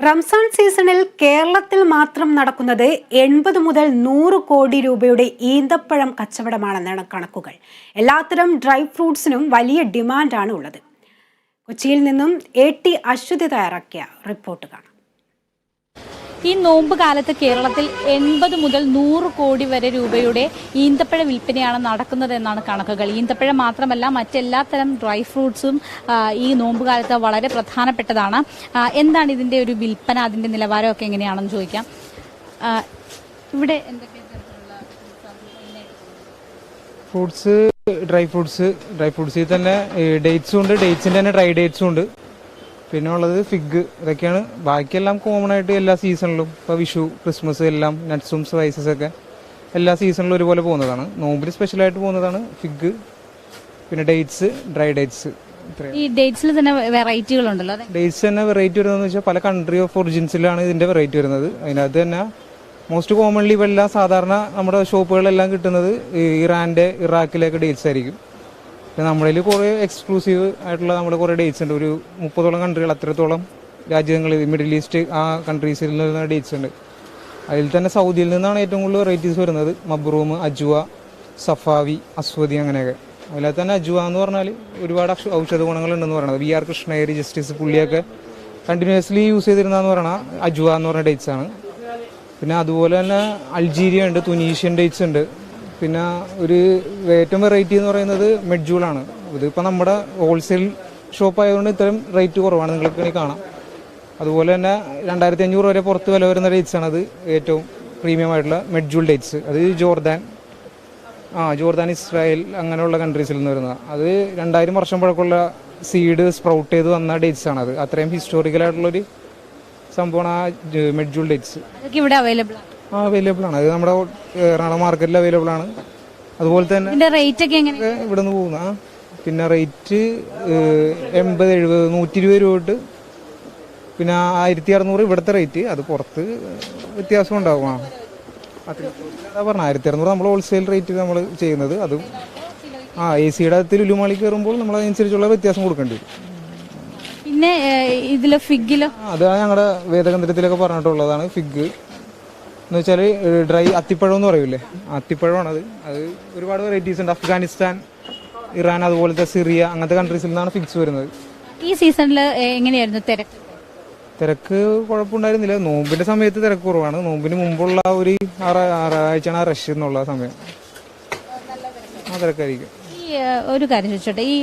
റംസാൻ സീസണിൽ കേരളത്തിൽ മാത്രം നടക്കുന്നത് എൺപത് മുതൽ നൂറ് കോടി രൂപയുടെ ഈന്തപ്പഴം കച്ചവടമാണെന്നാണ് കണക്കുകൾ. എല്ലാത്തരം ഡ്രൈ ഫ്രൂട്ട്സിനും വലിയ ഡിമാൻഡാണ് ഉള്ളത്. കൊച്ചിയിൽ നിന്നും എ ടി അശ്വതി തയ്യാറാക്കിയ റിപ്പോർട്ട് കാണാം ഈ നോമ്പ് കാലത്ത് കേരളത്തിൽ എൺപത് മുതൽ നൂറ് കോടി വരെ രൂപയുടെ ഈന്തപ്പഴ വിൽപ്പനയാണ് നടക്കുന്നത് എന്നാണ് കണക്കുകൾ. ഈന്തപ്പഴ മാത്രമല്ല മറ്റെല്ലാ തരം ഡ്രൈ ഫ്രൂട്ട്സും ഈ നോമ്പ് കാലത്ത് വളരെ പ്രധാനപ്പെട്ടതാണ്. എന്താണ് ഇതിന്റെ ഒരു വിൽപ്പന അതിന്റെ നിലവാരമൊക്കെ എങ്ങനെയാണെന്ന് ചോദിക്കാം. ഇവിടെ ഫ്രൂട്ട്സ് ഡ്രൈ ഫ്രൂട്ട്സ് ഡ്രൈ ഫ്രൂട്ട്സിൽ തന്നെ ഡേറ്റ്സും ഉണ്ട്. ഡേറ്റ്സിന്റെ തന്നെ ഡ്രൈ ഡേറ്റ്സും ഉണ്ട്. പിന്നെ ഉള്ളത് ഫിഗ് ഇതൊക്കെയാണ്. ബാക്കിയെല്ലാം കോമൺ ആയിട്ട് എല്ലാ സീസണിലും ഇപ്പോൾ വിഷു ക്രിസ്മസ് എല്ലാം നട്ട്സും സ്പൈസസ് ഒക്കെ എല്ലാ സീസണിലും ഒരുപോലെ പോകുന്നതാണ്. നോമ്പിൽ സ്പെഷ്യലായിട്ട് പോകുന്നതാണ് ഫിഗ് പിന്നെ ഡേറ്റ്സ് ഡ്രൈ ഡേറ്റ്സ് ഈ ഡേറ്റ്സിൽ തന്നെ വെറൈറ്റികളുണ്ടല്ലോ അതെ? ഡേറ്റ്സ് തന്നെ വെറൈറ്റി വരുന്നതെന്ന് വെച്ചാൽ പല കൺട്രി ഓഫ് ഒറിജിൻസിലാണ് ഇതിന്റെ വെറൈറ്റി വരുന്നത്. അതിനകത്ത് തന്നെ മോസ്റ്റ് കോമൺലി ഇവെല്ലാം സാധാരണ നമ്മുടെ ഷോപ്പുകളെല്ലാം കിട്ടുന്നത് ഇറാന്റെ ഇറാഖിലേക്ക് ഡേറ്റ്സ് ആയിരിക്കും. പിന്നെ നമ്മളിൽ കുറേ എക്സ്ക്ലൂസീവ് ആയിട്ടുള്ള നമ്മുടെ കുറേ ഡേറ്റ്സ് ഉണ്ട്. ഒരു മുപ്പതോളം കൺട്രികൾ അത്രത്തോളം രാജ്യങ്ങൾ മിഡിൽ ഈസ്റ്റ് ആ കൺട്രീസിൽ നിന്ന് ഡേറ്റ്സ് ഉണ്ട്. അതിൽ തന്നെ സൗദിയിൽ നിന്നാണ് ഏറ്റവും കൂടുതൽ വെറൈറ്റീസ് വരുന്നത്. മബ്രൂം അജുവ സഫാവി അസ്വതി അങ്ങനെയൊക്കെ. അതിൽ തന്നെ അജുവ എന്ന് പറഞ്ഞാൽ ഒരുപാട് ഔഷധ ഗുണങ്ങളുണ്ടെന്ന് പറയുന്നത് വി ആർ കൃഷ്ണയേരി ജസ്റ്റിസ് പുള്ളിയൊക്കെ കണ്ടിന്യൂസ്ലി യൂസ് ചെയ്തിരുന്നതെന്ന് പറഞ്ഞാൽ അജുവ എന്ന് പറഞ്ഞ ഡേറ്റ്സ് ആണ്. പിന്നെ അതുപോലെ തന്നെ അൾജീരിയ ഉണ്ട് തുനീഷ്യൻ ഡേറ്റ്സ് ഉണ്ട്. പിന്നെ ഒരു ഏറ്റവും വെറൈറ്റി എന്ന് പറയുന്നത് മെഡ്ജൂളാണ്. ഇതിപ്പോൾ നമ്മുടെ ഹോൾസെയിൽ ഷോപ്പ് ആയതുകൊണ്ട് ഇത്രയും റേറ്റ് കുറവാണ് നിങ്ങൾക്ക് കാണാം. അതുപോലെ തന്നെ രണ്ടായിരത്തി അഞ്ഞൂറ് വരെ പുറത്ത് വില വരുന്ന ഡേറ്റ്സ് ആണ് അത് ഏറ്റവും പ്രീമിയം ആയിട്ടുള്ള മെഡ്ജൂൾ ഡേറ്റ്സ് അത് ജോർദാൻ ആ ജോർദാൻ ഇസ്രായേൽ അങ്ങനെയുള്ള കൺട്രീസിൽ നിന്ന് വരുന്നത്. അത് രണ്ടായിരം വർഷം പഴക്കമുള്ള സീഡ് സ്പ്രൗട്ട് ചെയ്ത് വന്ന ഡേറ്റ്സ് ആണ് അത് അത്രയും ഹിസ്റ്റോറിക്കൽ ആയിട്ടുള്ളൊരു സംഭവമാണ് ആ മെഡ്ജൂൾ ഡേറ്റ്സ് ഇവിടെ അവൈലബിൾ ആണ്. അവൈലബിൾ ആണ്. അത് നമ്മുടെ എറണാകുളം മാർക്കറ്റിൽ അവൈലബിൾ ആണ്. അതുപോലെ തന്നെ ഇതിന്റെ റേറ്റ് ഒക്കെ എങ്ങനെ? ഇവിടെ നിന്ന് പോകുന്ന പിന്നെ റേറ്റ് എൺപത് എഴുപത് നൂറ്റി ഇരുപത് രൂപ തൊട്ട് പിന്നെ ആയിരത്തി അറുന്നൂറ് ഇവിടുത്തെ റേറ്റ് അത് പുറത്ത് വ്യത്യാസം ഉണ്ടാകും ആ. അതാ പറഞ്ഞ ആയിരത്തി അറുന്നൂറ് നമ്മൾ ഹോൾസെയിൽ റേറ്റ് നമ്മൾ ചെയ്യുന്നത്. അത് ആ എ സിയുടെ അകത്ത് ലുലുമാളി കയറുമ്പോൾ നമ്മൾ അതനുസരിച്ചുള്ള വ്യത്യാസം കൊടുക്കേണ്ടി വരും. പിന്നെ ഇതിലെ ഫിഗിലോ അതാണ് അത് ഞങ്ങളുടെ വേദകേന്ദ്രത്തിലൊക്കെ പറഞ്ഞിട്ടുള്ളതാണ്. ഫിഗ് എന്ന് വെച്ചാൽ ഡ്രൈ അത്തിപ്പഴം എന്ന് പറയൂലേ? അത്തിപ്പഴമാണത്. അത് അത് ഒരുപാട് വെറൈറ്റീസ് ഉണ്ട്. അഫ്ഗാനിസ്ഥാൻ ഇറാൻ അതുപോലത്തെ സിറിയ അങ്ങനത്തെ കൺട്രീസിൽ നിന്നാണ് ഫിക്സ് വരുന്നത്. ഈ സീസണിൽ എങ്ങനെയായിരുന്നു തിരക്ക്? തിരക്ക് കുഴപ്പമുണ്ടായിരുന്നില്ല. നോമ്പിന്റെ സമയത്ത് തിരക്ക് കുറവാണ്. നോമ്പിന് മുമ്പുള്ള ഒരു ആറ് ആറാഴ്ചയാണ് ആ റഷ് എന്നുള്ള സമയം. ആ തിരക്കായിരിക്കും. ഒരു കാര്യം ചോദിച്ചോട്ടെ. ഈ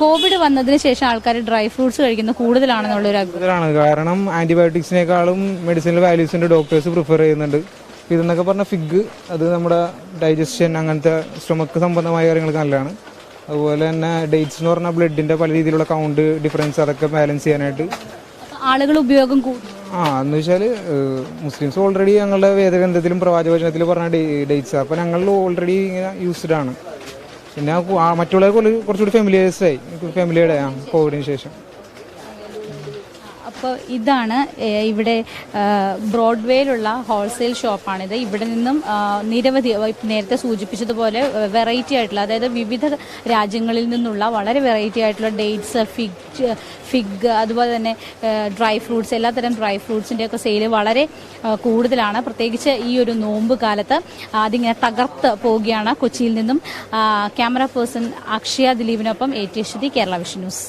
കോവിഡ് വന്നതിന് ശേഷം ആൾക്കാർ ഡ്രൈ ഫ്രൂട്ട്സ് കഴിക്കുന്നത് കൂടുതലാണെന്നുള്ള ഒരു കൂടുതലാണ്. കാരണം ആന്റിബയോട്ടിക്സിനേക്കാളും മെഡിസിനൽ വാല്യൂസിന്റെ ഡോക്ടേഴ്സ് പ്രിഫർ ചെയ്യുന്നുണ്ട്. ഇതെന്നൊക്കെ പറഞ്ഞ ഫിഗ് അത് നമ്മുടെ ഡൈജഷൻ അങ്ങനത്തെ സ്റ്റൊമക്ക് സംബന്ധമായ കാര്യങ്ങൾക്ക് നല്ലതാണ്. അതുപോലെ തന്നെ ഡേറ്റ്സ് എന്ന് പറഞ്ഞാൽ ബ്ലഡിന്റെ പല രീതിയിലുള്ള കൗണ്ട് ഡിഫറൻസ് അതൊക്കെ ബാലൻസ് ചെയ്യാനായിട്ട്. ആളുകൾ ഉപയോഗം ആ എന്ന് വെച്ചാൽ മുസ്ലിംസ് ഓൾറെഡി ഞങ്ങളുടെ വേദഗ്രന്ഥത്തിലും പ്രവാചവചനത്തിലും പറഞ്ഞ ഡേറ്റ്സ്. അപ്പോൾ ഞങ്ങൾ ഓൾറെഡി ഇങ്ങനെ യൂസ്ഡ് ആണ്. പിന്നെ മറ്റുള്ളവർക്ക് കുറച്ചുകൂടി ഫെമിലിയേഴ്സ് ആയി. ഫെമിലിയുടെ കോവിഡിന് ശേഷം. അപ്പോൾ ഇതാണ് ഇവിടെ ബ്രോഡ്വേയിലുള്ള ഹോൾസെയിൽ ഷോപ്പാണിത്. ഇവിടെ നിന്നും നിരവധി നേരത്തെ സൂചിപ്പിച്ചതുപോലെ വെറൈറ്റി ആയിട്ടുള്ള അതായത് വിവിധ രാജ്യങ്ങളിൽ നിന്നുള്ള വളരെ വെറൈറ്റി ആയിട്ടുള്ള ഡേറ്റ്സ് ഫിഗ് ഫിഗ് അതുപോലെ തന്നെ ഡ്രൈ ഫ്രൂട്ട്സ് എല്ലാത്തരം ഡ്രൈ ഫ്രൂട്ട്സിന്റെയൊക്കെ സെയിൽ വളരെ കൂടുതലാണ്. പ്രത്യേകിച്ച് ഈ ഒരു നോമ്പ് കാലത്ത് അതിങ്ങനെ തകർത്ത് പോവുകയാണ് കൊച്ചിയിൽ നിന്നും camera person Akshaya ദിലീപിനൊപ്പം A T Kerala Vision News.